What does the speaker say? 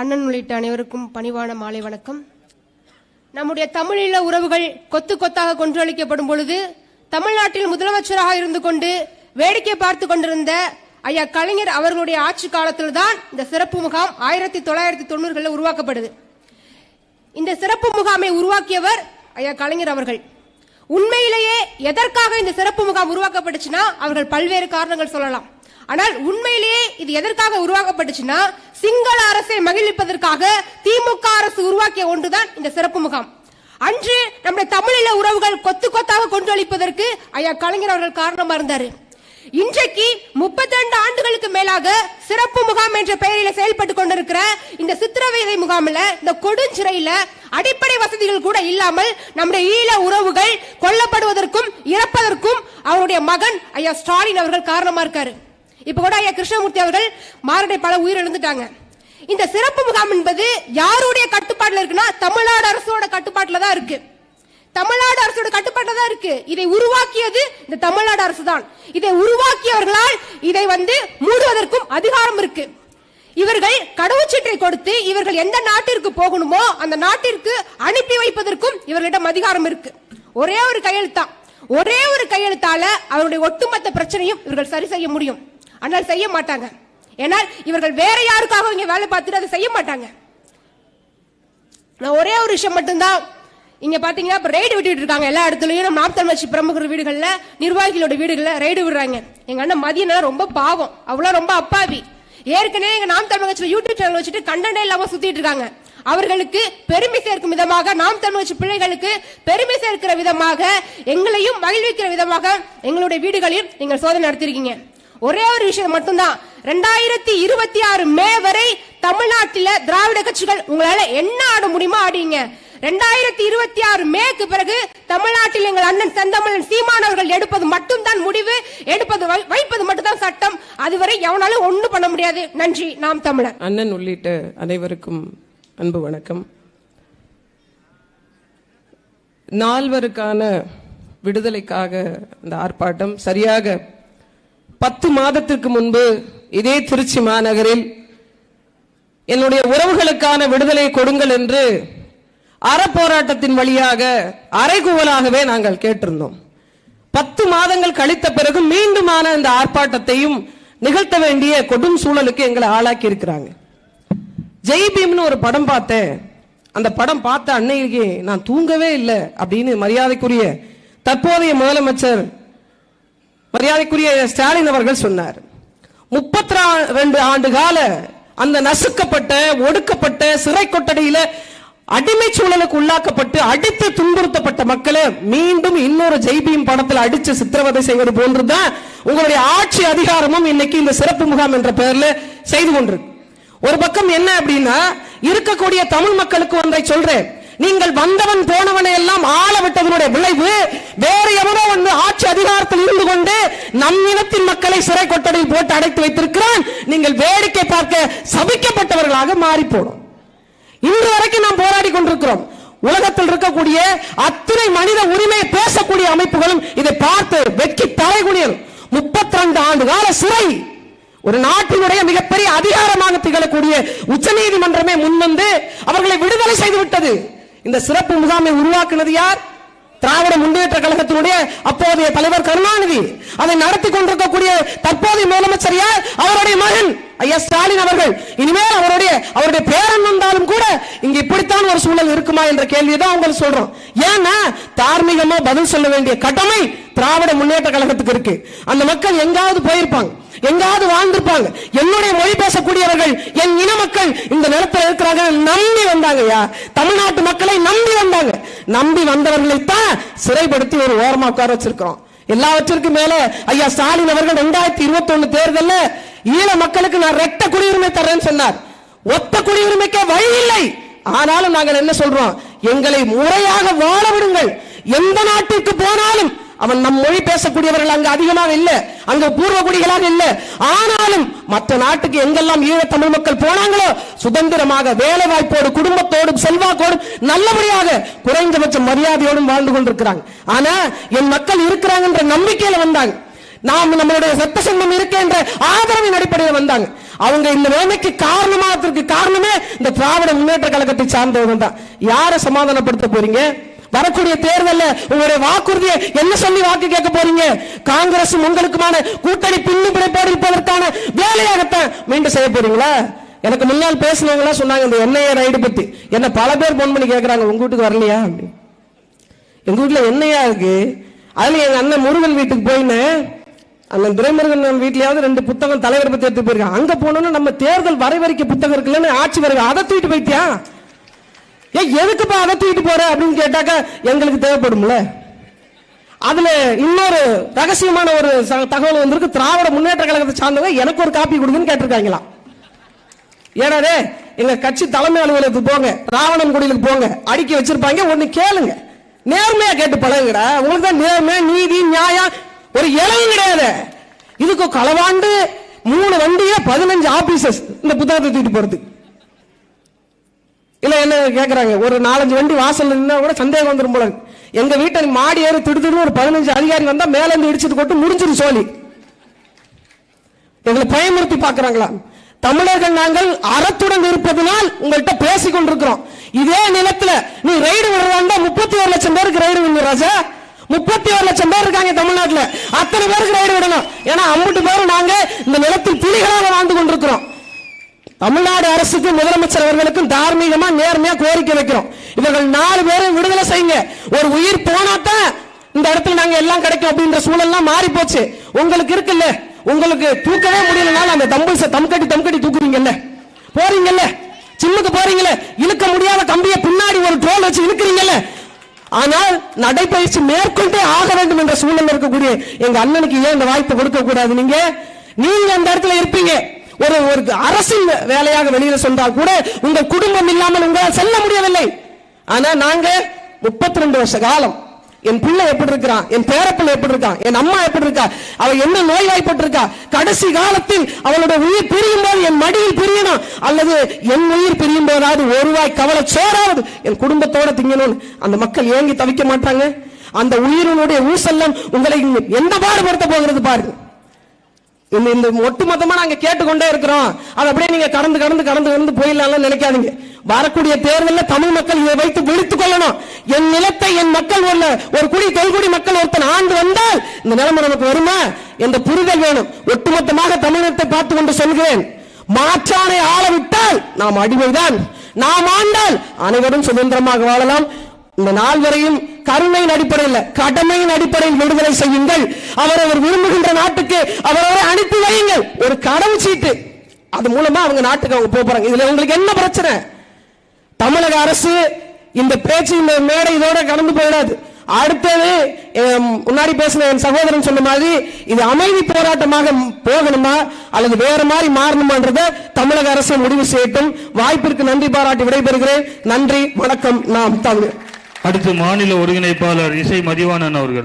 அண்ணன் உள்ளிட்ட அனைவருக்கும் பணிவான மாலை வணக்கம். நம்முடைய தமிழீழ உறவுகள் கொத்து கொத்தாக கொன்றளிக்கப்படும் பொழுது தமிழ்நாட்டில் முதலமைச்சராக இருந்து கொண்டு வேடிக்கை பார்த்து கொண்டிருந்த ஐயா கலைஞர் அவர்களுடைய ஆட்சி காலத்தில் தான் இந்த சிறப்பு முகாம் ஆயிரத்தி தொள்ளாயிரத்தி தொண்ணூறுகளில் உருவாக்கப்படுது. இந்த சிறப்பு முகாமை உருவாக்கியவர் ஐயா கலைஞர் அவர்கள். உண்மையிலேயே எதற்காக இந்த சிறப்பு முகாம் உருவாக்கப்பட்டுச்சுன்னா அவர்கள் பல்வேறு காரணங்கள் சொல்லலாம். ஆனால் உண்மையிலேயே இது எதற்காக உருவாக்கப்பட்டுச்சுன்னா சிங்கள அரசை மகிழ்விப்பதற்காக திமுக அரசு உருவாக்கிய ஒன்றுதான் இந்த சிறப்பு முகாம். அன்று நம்முடைய தமிழீழ உறவுகள் கொத்து கொத்தாக கொன்றளிப்பதற்கு ஐயா கலைஞர் அவர்கள் காரணமா இருந்தாரு. இன்றைக்கு 32 ஆண்டுகளுக்கு மேலாக சிறப்பு முகாம் என்ற பெயரில் செயல்பட்டு கொண்டிருக்கிற இந்த சித்திரவதை முகாமில் இந்த கொடுஞ்சிறையில அடிப்படை வசதிகள் கூட இல்லாமல் நம்முடைய ஈழ உறவுகள் கொல்லப்படுவதற்கும் இறப்பதற்கும் அவருடைய மகன் ஐயா ஸ்டாலின் அவர்கள் காரணமா இருக்காரு. இப்ப கூட ஐயா கிருஷ்ணமூர்த்தி அவர்கள் மாரடைப்பால பல உயிரிழந்துட்டாங்க இந்த சிறப்பு முகாம் என்பது யாருடைய கட்டுப்பாட்டில் இருக்குன்னா தமிழ்நாடு அரசோட கட்டுப்பாட்டில் தான் இருக்கு. தமிழ்நாடு அரசோட கட்டுப்பாட்டில் தான் இருக்கு. இதை உருவாக்கியது இந்த தமிழ்நாடு அரசு தான். இதை உருவாக்கியவர்களால் இதை வந்து மூடுவதற்கும் அதிகாரம் இருக்கு. இவர்கள் கடவுச்சீட்டை கொடுத்து இவர்கள் எந்த நாட்டிற்கு போகணுமோ அந்த நாட்டிற்கு அனுப்பி வைப்பதற்கும் இவர்களிடம் அதிகாரம் இருக்கு. ஒரே ஒரு கையெழுத்தான் ஒரே ஒரு கையெழுத்தால அவருடைய ஒட்டுமொத்த பிரச்சனையும் இவர்கள் சரி செய்ய முடியும். ஆனால் செய்ய மாட்டாங்க. ஏன்னால் இவர்கள் வேற யாருக்காக இங்க வேலை பார்த்துட்டு அதை செய்ய மாட்டாங்க. நான் ஒரே ஒரு விஷயம் மட்டும்தான் இங்க பாத்தீங்கன்னா இப்ப ரைடு விட்டுட்டு இருக்காங்க. எல்லா இடத்துலயும் நம்ம நாப்தன் வச்சு பிரமுகர் வீடுகள்ல நிர்வாகிகளோட வீடுகள்ல ரைடு விடுறாங்க. எங்க அண்ணன் மதியம் ரொம்ப பாவம். அவ்வளவு ரொம்ப அப்பாவி. ஏற்கனவே எங்க நாம் தமிழ் கட்சியில யூடியூப் சேனல் வச்சுட்டு கண்டனே இல்லாம சுத்திட்டு இருக்காங்க. அவர்களுக்கு பெருமை சேர்க்கும் விதமாக நாம் தமிழ் கட்சி பிள்ளைகளுக்கு பெருமை சேர்க்கிற விதமாக எங்களையும் மகிழ்விக்கிற விதமாக எங்களுடைய வீடுகளையும் நீங்கள் சோதனை நடத்திருக்கீங்க. ஒரே ஒரு விஷயம் மட்டும்தான். ரெண்டாயிரத்தி இருபத்தி ஆறு மே வரை தமிழ்நாட்டில திராவிட கட்சிகள் உங்களால என்ன ஆட முடியுமோ ஆடிங்க. ரெண்டாயிரத்தி இருபத்தி ஆறு மேக்கு பிறகு தமிழ்நாட்டில் எங்கள் அண்ணன் செந்தமிழன் சீமான் அவர்கள் எடுப்பது மட்டும்தான் முடிவு. எடுப்பது வை- வைப்பது மட்டும்தான் சட்டம். அதுவரை எவனாலும் ஒன்றும் பண்ண முடியாது. நன்றி. நாம் தமிழர். அண்ணன் உள்ளிட்ட அனைவருக்கும் அன்பு வணக்கம். நால்வருக்கான விடுதலைக்காக இந்த ஆர்ப்பாட்டம் சரியாக பத்து மாதத்திற்கு முன்பு இதே திருச்சி மாநகரில் என்னுடைய உறவுகளுக்கான விடுதலை கொடுங்கள் என்று அறப்போராட்டத்தின் வழியாக அறைகூவலாகவே நாங்கள் கேட்டிருந்தோம். பத்து மாதங்கள் கழித்த பிறகு மீண்டுமான இந்த ஆர்ப்பாட்டத்தையும் நிகழ்த்த வேண்டிய கொடும் சூழலுக்கு எங்களை ஆளாக்கி இருக்கிறாங்க ஜெய் பீம்னு ஒரு படம் பார்த்தேன். அந்த படம் பார்த்த அன்னைக்கு நான் தூங்கவே இல்லை அப்படின்னு மரியாதைக்குரிய தற்போதைய முதலமைச்சர் மரியாதைக்குரிய ஸ்டாலின் அவர்கள் சொன்னார். முப்பத்தி ரெண்டு ஆண்டு கால அந்த நசுக்கப்பட்ட ஒடுக்கப்பட்ட சிறை கொட்டடியில அடிமை சூழலுக்கு உள்ளாக்கப்பட்டு அடித்து துன்புறுத்தப்பட்ட மக்களை மீண்டும் இன்னொரு ஜெய்பியும் படத்தில் அடிச்சு சித்திரவதை செய்வது போன்றுதான் உங்களுடைய ஆட்சி அதிகாரமும் இன்னைக்கு இந்த சிறப்பு முகாம் என்ற பெயர்ல செய்து கொண்டிருக்கு. ஒரு பக்கம் என்ன அப்படின்னா இருக்கக்கூடிய தமிழ் மக்களுக்கு ஒன்றை சொல்றேன். நீங்கள் வந்தவன் போனவனை எல்லாம் ஆள விட்டதனுடைய விளைவு வேற எவனோ வந்து ஆட்சி அதிகாரத்தில் இருந்து கொண்டு நம் இனத்தின் மக்களை சிறை கொட்டடியில் போட்டு அடைத்து வைத்திருக்கிறான். நீங்கள் வேடிக்கை பார்க்க சபிக்கப்பட்டவர்களாக மாறி போடும் இன்று வரைக்கும் நாம் போராடி கொண்டிருக்கிறோம். உலகத்தில் இருக்கக்கூடிய அத்தனை மனித உரிமையை பேசக்கூடிய அமைப்புகளும் இதை பார்த்து வெட்கி தலைகுனியல் முப்பத்தி ரெண்டு ஆண்டு கால சிறை ஒரு நாட்டினுடைய மிகப்பெரிய அதிகாரமாக திகழக்கூடிய உச்சநீதிமன்றமே முன்வந்து அவர்களை விடுதலை செய்து விட்டது. இந்த சிறப்பு முகாமை உருவாக்குனது யார்? திராவிட முன்னேற்ற கழகத்தினுடைய அப்போதைய தலைவர் கருணாநிதி. அதை நடத்தி கொண்டிருக்கக்கூடிய தற்போதைய முதலமைச்சர் யார்? அவருடைய மகன் ஐயா ஸ்டாலின் அவர்கள் இனிமேல் அவருடைய அவருடைய பேரன் வந்தாலும் கூட இங்க இப்படித்தான் ஒரு சூழல் இருக்குமா என்ற கேள்வியை தான் உங்களுக்கு சொல்றோம். ஏன்னா தார்மீகமா பதில் சொல்ல வேண்டிய கடமை திராவிட முன்னேற்ற கழகத்துக்கு இருக்கு. அந்த மக்கள் எங்காவது போயிருப்பாங்க எங்காவது வாழ்ந்திருப்பாங்க. என்னுடைய மொழி பேசக்கூடியவர்கள் என் இன மக்கள் இந்த நிலத்தில் இருக்கிறாங்க நம்பி வந்தாங்கய்யா தமிழ்நாட்டு மக்களை நம்பி வந்தாங்க. நம்பி வந்தவர்களை தான் சிறைப்படுத்தி ஒரு ஓரமா உட்கார வச்சிருக்கிறோம். எல்லாவற்றிற்கும் மேல ஐயா ஸ்டாலின் அவர்கள் ரெண்டாயிரத்தி இருபத்தி ஒண்ணு தேர்தல்ல ஈழ மக்களுக்கு நான் ரெட்ட குடியுரிமை தர்றேன்னு சொன்னார். ஒத்த குடியுரிமைக்கே வழி இல்லை. ஆனாலும் நாங்கள் என்ன சொல்றோம்? எங்களை முறையாக வாழ விடுங்கள். எந்த நாட்டிற்கு போனாலும் அவன் நம் மொழி பேசக்கூடியவர்கள் அங்க அதிகமாக இல்ல. அங்க பூர்வ குடிகளாக இல்ல. ஆனாலும் மற்ற நாட்டுக்கு எங்கெல்லாம் ஈழ தமிழ் மக்கள் போனாங்களோ சுதந்திரமாக வேலை வாய்ப்போடு குடும்பத்தோடும் செல்வாக்கோடும் நல்லபடியாக குறைந்தபட்ச மரியாதையோடும் வாழ்ந்து கொண்டிருக்கிறாங்க. ஆனா என் மக்கள் இருக்கிறாங்கன்ற நம்பிக்கையில வந்தாங்க. நாம் நம்மளுடைய சத்த சங்கம் இருக்கின்ற ஆதரவின் அடிப்படையில் வந்தாங்க. அவங்க இந்த நிலைமைக்கு காரணமாகிறதுக்கு காரணமே இந்த திராவிட முன்னேற்ற கழகத்தை சார்ந்தவங்க தான். யாரை சமாதானப்படுத்த போறீங்க? வரக்கூடிய தேர்தலில் உங்களுடைய வாக்குறுதியை என்ன சொல்லி வாக்கு கேட்க போறீங்க? காங்கிரஸ் உங்களுக்குமான கூட்டணி பின்னு பிணைப்போடு இருப்பதற்கான வேலையாகத்தான் மீண்டும் செய்ய போறீங்களா? எனக்கு முன்னால் பேசினவங்க சொன்னாங்க இந்த என்ஐஏ ரைடு பத்தி. என்ன பல பேர் போன் பண்ணி கேட்கறாங்க உங்க வீட்டுக்கு வரலையா? அப்படின்னு. எங்க வீட்டுல என்னையா இருக்கு. அதுல எங்க அண்ணன் முருகன் வீட்டுக்கு போயின்னு அந்த துரைமுருகன் வீட்லயாவது ரெண்டு புத்தகம் தலைவர் பத்தி எடுத்து போயிருக்காங்க அங்க போனோம்னா நம்ம தேர்தல் வரைவறிக்க புத்தகம் இருக்குல்லன்னு ஆட்சி வரைவு அதை தூக்கிட்டு போயிட்டியா? ஏ எதுக்குப்பா அதை தூக்கிட்டு போற அப்படின்னு கேட்டாக்க எங்களுக்கு தேவைப்படும்ல. அதுல இன்னொரு ரகசியமான ஒரு ச- தகவல் வந்திருக்கு. திராவிட முன்னேற்ற கழகத்தை சார்ந்தவங்க எனக்கு ஒரு காப்பி கொடுங்கன்னு கேட்டிருக்காங்களா? ஏடாடே எங்க கட்சி தலைமை அலுவலகத்துக்கு போங்க ராவணன் குடிலுக்கு போங்க அடுக்கி வச்சிருப்பாங்க ஒண்ணு கேளுங்க. நேர்மையா கேட்டு பழகுங்கடா. உங்களுக்கு தான் நேர்மை நீதி நியாயம் ஒரு இலையும் கிடையாது. இதுக்கு களவாண்டு மூணு வண்டியே பதினஞ்சு ஆபீசஸ் இந்த புத்தகத்தை தூக்கிட்டு போறது. இல்ல என்ன கேக்குறாங்க? ஒரு நாலஞ்சு வண்டி வாசல் நின்னா கூட சந்தேகம் வந்துடும் போல எங்க வீட்டை மாடி ஏறி திடுத்துட்டு ஒரு பதினஞ்சு அதிகாரி வந்தா மேல இருந்து இடிச்சிட்டு கொட்டு முடிஞ்சிரு சோழி. எங்களை பயமுறுத்தி பாக்குறாங்களா? தமிழர்கள் நாங்கள் அறத்துடன் இருப்பதனால் உங்கள்கிட்ட பேசிக் கொண்டிருக்கிறோம் இதே நிலத்துல நீ ரைடு விடுறாங்க முப்பத்தி ஒரு லட்சம் பேருக்கு ரைடு விடணும் ராஜா. முப்பத்தி ஒரு லட்சம் பேர் இருக்காங்க தமிழ்நாட்டில். அத்தனை பேருக்கு ரைடு விடணும். ஏன்னா அம்பட்டு பேரும் நாங்க இந்த நிலத்தில் புலிகளாக வாழ்ந்து கொண்டிருக்கிறோம். தமிழ்நாடு அரசுக்கு முதலமைச்சர் அவர்களுக்கும் தார்மீகமா நேர்மையா கோரிக்கை வைக்கிறோம். இவர்கள் நாலு பேரும் விடுதலை செய்யுங்க. ஒரு உயிர் போனாதான் இந்த இடத்துல நாங்க எல்லாம் கிடைக்கும் அப்படின்ற சூழல்லாம் மாறி போச்சு உங்களுக்கு இருக்குல்ல? உங்களுக்கு தூக்கவே முடியலனால அந்த தம்பிள்ஸ தம்கட்டி தம்கட்டி தம் தூக்குறீங்கல்ல போறீங்கல்ல? சிம்முக்கு போறீங்கல்ல? இழுக்க முடியாத கம்பியை பின்னாடி ஒரு ட்ரோல் வச்சு இழுக்கிறீங்கல்ல? ஆனால் நடைபயிற்சி மேற்கொண்டே ஆக வேண்டும் என்ற சூழல் இருக்கக்கூடிய எங்க அண்ணனுக்கு ஏன் இந்த வாய்ப்பு கொடுக்க கூடாது நீங்க? நீங்க அந்த இடத்துல இருப்பீங்க. ஒரு ஒரு அரசின் வேலையாக வெளியில சொன்னால் கூட உங்கள் குடும்பம் இல்லாமல் உங்களால் செல்ல முடியவில்லை. ஆனா நாங்க முப்பத்தி ரெண்டு வருஷ காலம் என் பிள்ளை எப்படி இருக்கிறான் என் பேரப்பிள்ளை எப்படி இருக்கான் என் அம்மா எப்படி இருக்கா அவ என்ன நோய்வாய்ப்பட்டிருக்கா? கடைசி காலத்தில் அவளோட உயிர் பிரியும் போது என் மடியில் பிரியணும் அல்லது என் உயிர் பிரியும் போதாவது ஒருவாய் கவலை சோறாவது? என் குடும்பத்தோட திங்கணும்னு அந்த மக்கள் ஏங்கி தவிக்க மாட்டாங்க. அந்த உயிரினுடைய ஊசல்லாம் உங்களை எந்த பாடுபடுத்த போகிறது பாருங்க. இந்த இந்த ஒட்டுமொத்தமா நாங்க கேட்டுக்கொண்டே இருக்கிறோம். அது அப்படியே நீங்க கடந்து கடந்து கடந்து கடந்து போயிடலாம் நினைக்காதீங்க. வரக்கூடிய தேர்தலில் தமிழ் மக்கள் இதை வைத்து விழித்துக் கொள்ளணும். என் நிலத்தை என் மக்கள் உள்ள ஒரு குடி தொல்குடி மக்கள் ஒருத்தன் ஆண்டு வந்தால் இந்த நிலைமை நமக்கு வருமா? என்ற புரிதல் வேணும். ஒட்டுமொத்தமாக தமிழகத்தை பார்த்து கொண்டு சொல்கிறேன். மாற்றானை ஆள விட்டால் நாம் அடிமைதான். நாம் ஆண்டால் அனைவரும் சுதந்திரமாக வாழலாம். இந்த நாள் வரையும் கருணையின் அடிப்படையில் கடமையின் அடிப்படையில் விடுதலை செய்யுங்கள். அவரவர் விரும்புகின்ற நாட்டுக்கு அவரவரை அனுப்பி வையுங்கள். ஒரு கடவுள் சீட்டு. அது மூலமா அவங்க நாட்டுக்கு அவங்க போக போறாங்க. இதுல உங்களுக்கு என்ன பிரச்சனை? தமிழக அரசு இந்த பேச்சு இந்த மேடை இதோட கடந்து போயிடாது. அடுத்தது முன்னாடி பேசின என் சகோதரன் சொன்ன மாதிரி இது அமைதி போராட்டமாக போகணுமா? அல்லது வேற மாதிரி மாறணுமான்றத தமிழக அரசு முடிவு செய்யட்டும். வாய்ப்பிற்கு நன்றி பாராட்டி விடைபெறுகிறேன். நன்றி வணக்கம். நாம் தமிழ் அடுத்து மாநில ஒருங்கிணைப்பாளர் இசை மதிவாணன் அவர்கள்.